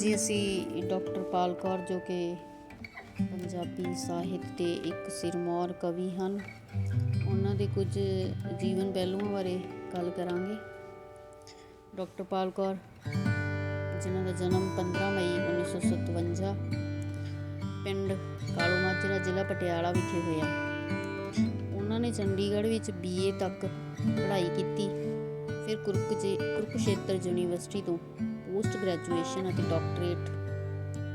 ਜੀ, ਅਸੀਂ ਡਾਕਟਰ ਪਾਲ ਕੌਰ ਜੋ ਕਿ ਪੰਜਾਬੀ ਸਾਹਿਤ ਦੇ ਇੱਕ ਸਿਰਮੌਰ ਕਵੀ ਹਨ, ਉਹਨਾਂ ਦੇ ਕੁਝ ਜੀਵਨ ਪਹਿਲੂਆਂ ਬਾਰੇ ਗੱਲ ਕਰਾਂਗੇ। ਡਾਕਟਰ ਪਾਲ ਕੌਰ, ਜਿਨ੍ਹਾਂ ਦਾ ਜਨਮ 15 ਮਈ 1957 ਪਿੰਡ ਕਾਲੂ ਮਾਜਰਾ ਜ਼ਿਲ੍ਹਾ ਪਟਿਆਲਾ ਵਿਖੇ ਹੋਇਆ। ਉਹਨਾਂ ਨੇ ਚੰਡੀਗੜ੍ਹ ਵਿੱਚ ਬੀਏ ਤੱਕ ਪੜ੍ਹਾਈ ਕੀਤੀ, ਫਿਰ ਕੁਰਕਜੇ ਕੁਰਕਸ਼ੇਤਰ ਯੂਨੀਵਰਸਿਟੀ ਤੋਂ ਪੋਸਟ ਗ੍ਰੈਜੂਏਸ਼ਨ ਅਤੇ ਡਾਕਟਰੇਟ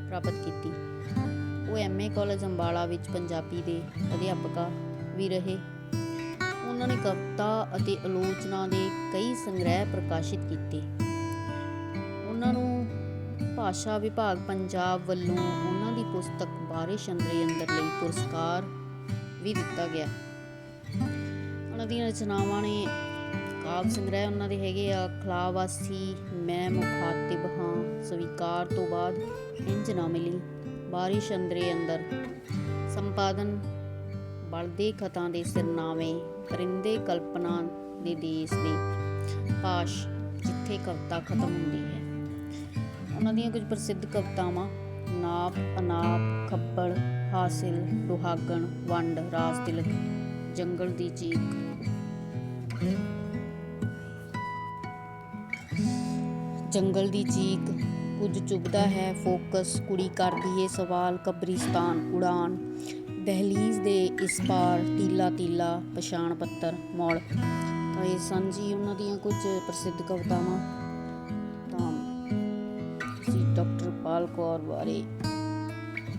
ਪ੍ਰਾਪਤ ਕੀਤੀ। ਉਹ ਐਮਏ ਕਾਲਜ ਅੰਬਾਲਾ ਵਿੱਚ ਪੰਜਾਬੀ ਦੇ ਅਧਿਆਪਕਾ ਵੀ ਰਹੇ। ਉਹਨਾਂ ਨੇ ਕਵਿਤਾ ਅਤੇ ਆਲੋਚਨਾ ਦੇ ਕਈ ਸੰਗ੍ਰਹਿ ਪ੍ਰਕਾਸ਼ਿਤ ਕੀਤੇ। ਉਹਨਾਂ ਨੂੰ ਭਾਸ਼ਾ ਵਿਭਾਗ ਪੰਜਾਬ ਵੱਲੋਂ ਉਹਨਾਂ ਦੀ ਪੁਸਤਕ ਬਾਰਿਸ਼ ਅੰਦਰੇ ਅੰਦਰ ਲਈ ਪੁਰਸਕਾਰ ਵੀ ਦਿੱਤਾ ਗਿਆ। ਉਹਨਾਂ ਦੀਆਂ ਰਚਨਾਵਾਂ ਨੇ ਕਾਵਿ ਸੰਗ੍ਰਹਿ ਉਹਨਾਂ ਦੇ ਹੈਗੇ ਆ, ਖਲਾਵਾਸੀ, ਮੈਂ ਮੁਖਾਤਿਬ ਹਾਂ, ਸਵੀਕਾਰ ਤੋਂ ਬਾਅਦ ਇੰਜ ਨਾ ਮਿਲੀ, ਬਾਰਿਸ਼ ਅੰਦਰੇ ਅੰਦਰ। ਸੰਪਾਦਨ ਬਲਦੇ ਖਤਾਂ ਦੇ ਸਿਰਨਾਵੇਂ ਪਰਿੰਦੇ ਕਲਪਨਾ ਦੇ ਦੇਸ਼ ਦੇ ਪਾਸ਼ ਜਿੱਥੇ ਕਵਿਤਾ ਖਤਮ ਹੁੰਦੀ ਹੈ। ਉਹਨਾਂ ਦੀਆਂ ਕੁਝ ਪ੍ਰਸਿੱਧ ਕਵਿਤਾਵਾਂ, ਨਾਪ, ਅਨਾਪ ਖੱਪੜ ਹਾਸਿਲ, ਦੁਹਾਗਣ, ਵੰਡ ਰਾਜ ਤਿਲਕ ਜੰਗਲ ਦੀ ਚੀਕ ਜੰਗਲ ਦੀ ਚੀਕ ਕੁਝ ਚੁਭਦਾ ਹੈ, ਫੋਕਸ, ਕੁੜੀ ਕਰਦੀ ਏ ਸਵਾਲ, ਕਬਰਿਸਤਾਨ, ਉਡਾਨ। ਦਹਲੀਜ਼ ਦੇ ਇਸ ਪਾਰ ਤੀਲਾ ਤੀਲਾ, ਪਛਾਣ ਪੱਤਰ ਮੋੜ ਤਾਂ ਇਹ ਸਨ ਜੀ ਉਹਨਾਂ ਦੀਆਂ ਕੁਝ ਪ੍ਰਸਿੱਧ ਕਵਿਤਾਵਾਂ। ਤਾਂ ਤੁਸੀਂ ਡਾਕਟਰ ਪਾਲ ਕੌਰ ਬਾਰੇ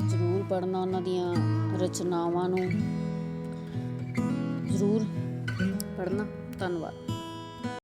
ਜ਼ਰੂਰ ਪੜ੍ਹਨਾ ਉਹਨਾਂ ਦੀਆਂ ਰਚਨਾਵਾਂ ਨੂੰ। ਜ਼ਰੂਰ ਪੜ੍ਹਨਾ। ਧੰਨਵਾਦ।